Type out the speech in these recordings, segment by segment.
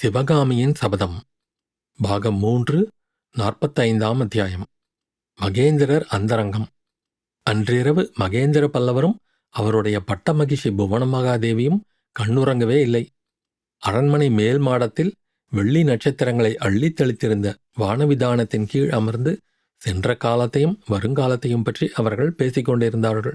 சிவகாமியின் சபதம். பாகம் மூன்று நாற்பத்தைந்தாம் அத்தியாயம். மகேந்திரர் அந்தரங்கம். அன்றிரவு மகேந்திர பல்லவரும் அவருடைய பட்டமகிஷி புவனமகாதேவியும் கண்ணுறங்கவே இல்லை. அரண்மனை மேல் மாடத்தில் வெள்ளி நட்சத்திரங்களை அள்ளித் தெளித்திருந்த வானவிதானத்தின் கீழ் அமர்ந்து சென்ற காலத்தையும் வருங்காலத்தையும் பற்றி அவர்கள் பேசிக்கொண்டிருந்தார்கள்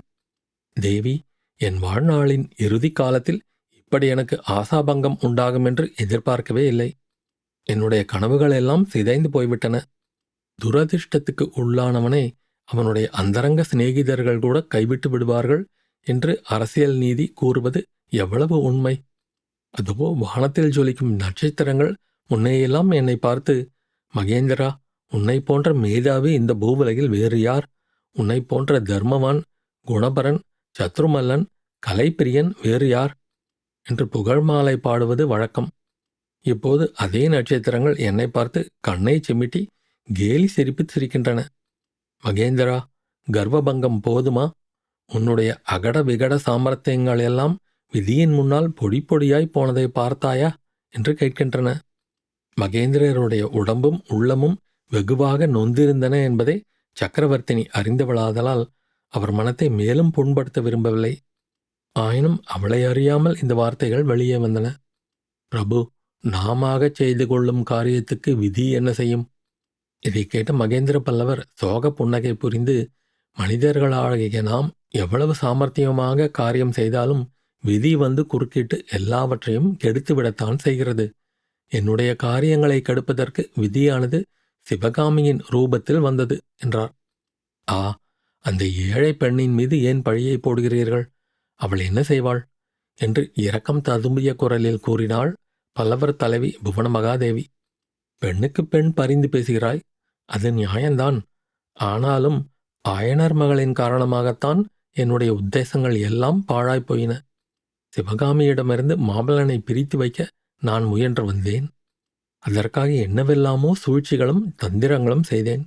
தேவி என் வாழ்நாளின் இறுதி காலத்தில் இப்படி எனக்கு ஆசாபங்கம் உண்டாகும் என்று எதிர்பார்க்கவே இல்லை. என்னுடைய கனவுகள் எல்லாம் சிதைந்து போய்விட்டன. துரதிர்ஷ்டத்துக்கு உள்ளானவனை அவனுடைய அந்தரங்க சிநேகிதர்கள் கூட கைவிட்டு விடுவார்கள் என்று அரசியல் நீதி கூறுவது எவ்வளவு உண்மை. அதுவோ வானத்தில் ஜொலிக்கும் நட்சத்திரங்கள் முன்னையெல்லாம் என்னை பார்த்து மகேந்திரா உன்னை போன்ற மேதாவி இந்த பூவுலகில் வேறு யார்? உன்னை போன்ற தர்மவான் குணபரன் சத்ருமல்லன் கலைப்பிரியன் வேறு யார்? என்று புகழ் மாலை பாடுவது வழக்கம். இப்போது அதே நட்சத்திரங்கள் என்னை பார்த்து கண்ணை சிமிட்டி கேலி சிரிப்பு சிரிக்கின்றன. மகேந்திரா கர்வபங்கம் போதுமா? உன்னுடைய அகட விகட சாமர்த்தியங்கள் எல்லாம் விதியின் முன்னால் பொடி பொடியாய் போனதை பார்த்தாயா? என்று கேட்கின்றன. மகேந்திரருடைய உடம்பும் உள்ளமும் வெகுவாக நொந்திருந்தன என்பதை சக்கரவர்த்தினி அறிந்தவளாதலால் அவர் மனத்தை மேலும் புண்படுத்த விரும்பவில்லை. ஆயினும் அவளை அறியாமல் இந்த வார்த்தைகள் வெளியே வந்தன. பிரபு நாமாகச் செய்து கொள்ளும் காரியத்துக்கு விதி என்ன செய்யும்? இதை கேட்ட மகேந்திர பல்லவர் சோக புன்னகை புரிந்து மனிதர்களாகிய நாம் எவ்வளவு சாமர்த்தியமாக காரியம் செய்தாலும் விதி வந்து குறுக்கிட்டு எல்லாவற்றையும் கெடுத்துவிடத்தான் செய்கிறது. என்னுடைய காரியங்களை கெடுப்பதற்கு விதியானது சிவகாமியின் ரூபத்தில் வந்தது என்றார். ஆ அந்த ஏழை பெண்ணின் மீது ஏன் பழியை போடுகிறீர்கள்? அவள் என்ன செய்வாள்? என்று இரக்கம் ததும்பிய குரலில் கூறினாள் பல்லவர் தலைவி புவன மகாதேவி பெண்ணுக்கு பெண் பரிந்து பேசுகிறாய்? அது நியாயம்தான் ஆனாலும் ஆயனர் மகளின் காரணமாகத்தான் என்னுடைய உத்தேசங்கள் எல்லாம் பாழாய்ப் போயின. சிவகாமியிடமிருந்து மாமல்லனை பிரித்து வைக்க நான் முயன்று வந்தேன். அதற்காக என்னவெல்லாமோ சூழ்ச்சிகளும் தந்திரங்களும் செய்தேன்.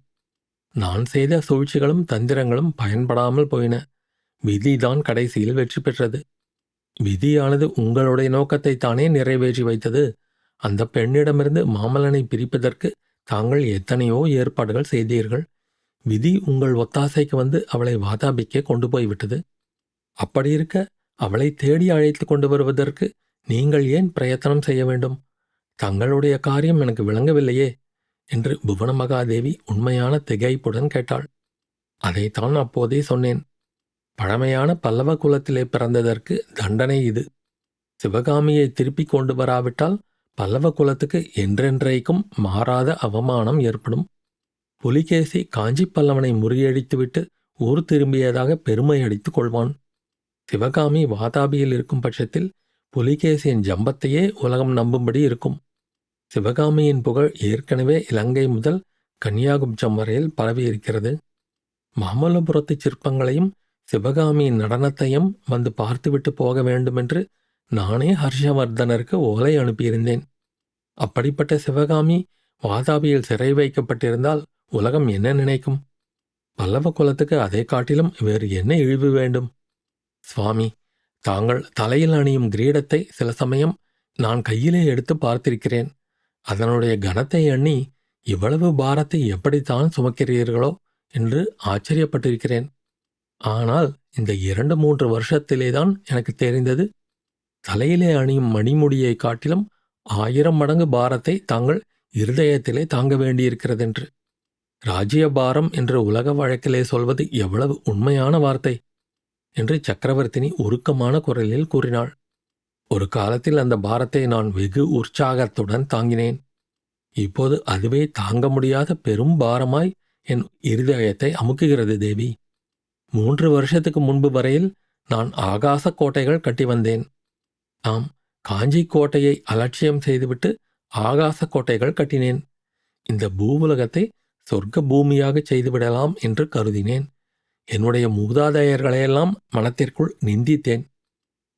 நான் செய்த சூழ்ச்சிகளும் தந்திரங்களும் பயன்படாமல் போயின. விதிதான் கடைசியில் வெற்றி பெற்றது. விதியானது உங்களுடைய நோக்கத்தை தானே நிறைவேற்றி வைத்தது. அந்த பெண்ணிடமிருந்து மாமலனை பிரிப்பதற்கு தாங்கள் எத்தனையோ ஏற்பாடுகள் செய்தீர்கள். விதி உங்கள் ஒத்தாசைக்கு வந்து அவளை வாதாபிக்க கொண்டு போய்விட்டது. அப்படி இருக்க அவளை தேடி அழைத்து கொண்டு வருவதற்கு நீங்கள் ஏன் பிரயத்தனம் செய்ய வேண்டும்? தங்களுடைய காரியம் எனக்கு விளங்கவில்லையே என்று புவனமகாதேவி உண்மையான திகைப்புடன் கேட்டாள். அதைத்தான் அப்போதே சொன்னேன். பழமையான பல்லவ குலத்திலே பிறந்ததற்கு தண்டனை இது. சிவகாமியை திருப்பிக் கொண்டு வராவிட்டால் பல்லவ குலத்துக்கு என்றென்றைக்கும் மாறாத அவமானம் ஏற்படும். புலிகேசி காஞ்சி பல்லவனை முறியடித்துவிட்டு ஊர் திரும்பியதாக பெருமை அடித்துக் கொள்வான். சிவகாமி வாதாபியில் இருக்கும் பட்சத்தில் புலிகேசியின் ஜம்பத்தையே உலகம் நம்பும்படி இருக்கும். சிவகாமியின் புகழ் ஏற்கனவே இலங்கை முதல் கன்னியாகுப்ஜம் வரையில் பரவியிருக்கிறது. மாமல்லபுரத்து சிற்பங்களையும் சிவகாமியின் நடனத்தையும் வந்து பார்த்துவிட்டு போக வேண்டுமென்று நானே ஹர்ஷவர்தனருக்கு ஓலை அனுப்பியிருந்தேன். அப்படிப்பட்ட சிவகாமி வாதாபியில் சிறை வைக்கப்பட்டிருந்தால் உலகம் என்ன நினைக்கும்? பல்லவ குலத்துக்கு அதை காட்டிலும் வேறு என்ன இழிவு வேண்டும்? சுவாமி தாங்கள் தலையில் அணியும் கிரீடத்தை சில சமயம் நான் கையிலே எடுத்து பார்த்திருக்கிறேன். அதனுடைய கனத்தை எண்ணி இவ்வளவு பாரத்தை எப்படித்தான் சுமக்கிறீர்களோ என்று ஆச்சரியப்பட்டிருக்கிறேன். ஆனால் இந்த இரண்டு மூன்று வருஷத்திலே தான் எனக்கு தெரிந்தது தலையிலே அணியும் மணிமுடியை காட்டிலும் ஆயிரம் மடங்கு பாரத்தை தாங்கள் இருதயத்திலே தாங்க வேண்டியிருக்கிறதென்று. ராஜ்யபாரம் என்று உலக வழக்கிலே சொல்வது எவ்வளவு உண்மையான வார்த்தை? என்று சக்கரவர்த்தினி உருக்கமான குரலில் கூறினாள். ஒரு காலத்தில் அந்த பாரத்தை நான் வெகு உற்சாகத்துடன் தாங்கினேன். இப்போது அதுவே தாங்க முடியாத பெரும் பாரமாய் என் இருதயத்தை அமுக்குகிறது தேவி. மூன்று வருஷத்துக்கு முன்பு வரையில் நான் ஆகாச கோட்டைகள் கட்டி வந்தேன். ஆம் காஞ்சி கோட்டையை அலட்சியம் செய்துவிட்டு ஆகாச கோட்டைகள் கட்டினேன். இந்த பூவுலகத்தை சொர்க்க பூமியாகச் செய்துவிடலாம் என்று கருதினேன். என்னுடைய மூதாதையர்களையெல்லாம் மனத்திற்குள் நிந்தித்தேன்.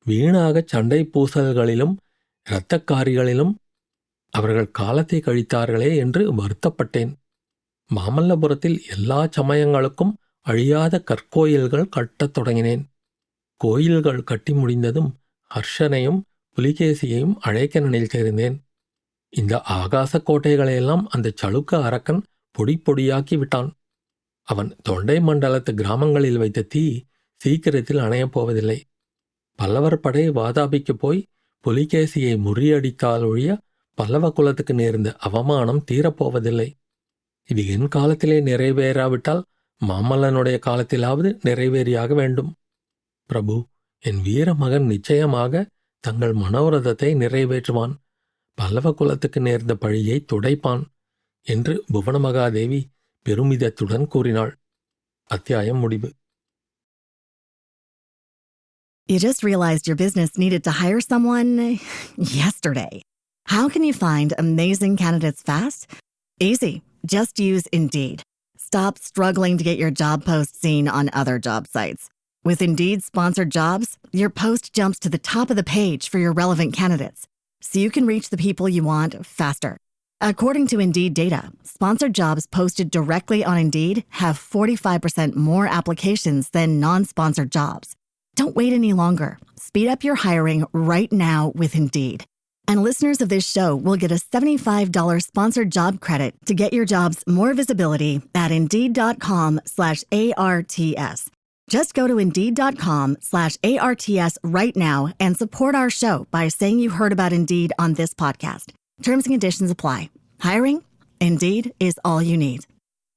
வீணாகச் சண்டை பூசல்களிலும் இரத்தக்காரிகளிலும் அவர்கள் காலத்தை கழித்தார்களே என்று வருத்தப்பட்டேன். மாமல்லபுரத்தில் எல்லா சமயங்களுக்கும் அழியாத கற்கோயில்கள் கட்டத் தொடங்கினேன். கோயில்கள் கட்டி முடிந்ததும் ஹர்ஷனையும் புலிகேசியையும் அழைக்க நினைத்திருந்தேன் இந்த ஆகாச கோட்டைகளையெல்லாம் அந்த சளுக்க அரக்கன் பொடி பொடியாக்கி விட்டான். அவன் தொண்டை மண்டலத்து கிராமங்களில் வைத்த தீ சீக்கிரத்தில் அணையப் போவதில்லை. பல்லவர் படை வாதாபிக்கு போய் புலிகேசியை முறியடித்தால் ஒழிய பல்லவ குலத்துக்கு நேர்ந்த அவமானம் தீரப்போவதில்லை இது என் காலத்திலே நிறைவேறாவிட்டால் மாமல்லனுடைய காலத்திலாவது நிறைவேறியாக வேண்டும் பிரபு என் வீர மகன் நிச்சயமாக தங்கள் மனோரதத்தை நிறைவேற்றுவான் பல்லவ குலத்துக்கு நேர்ந்த பழியை துடைப்பான் என்று புவனமகாதேவி பெருமிதத்துடன் கூறினாள் அத்தியாயம் முடிவு You just realized your business needed to hire someone yesterday. How can you find amazing candidates fast? Easy. Just use Indeed. Stop struggling to get your job post seen on other job sites. With Indeed sponsored jobs, your post jumps to the top of the page for your relevant candidates, so you can reach the people you want faster. According to Indeed data, sponsored jobs posted directly on Indeed have 45% more applications than non sponsored jobs. Don't wait any longer. Speed up your hiring right now with Indeed. And listeners of this show will get a $75 sponsored job credit to get your jobs more visibility at Indeed.com slash ARTS. Just go to Indeed.com slash ARTS right now and support our show by saying you heard about Indeed on this podcast. Terms and conditions apply. Hiring? Indeed is all you need.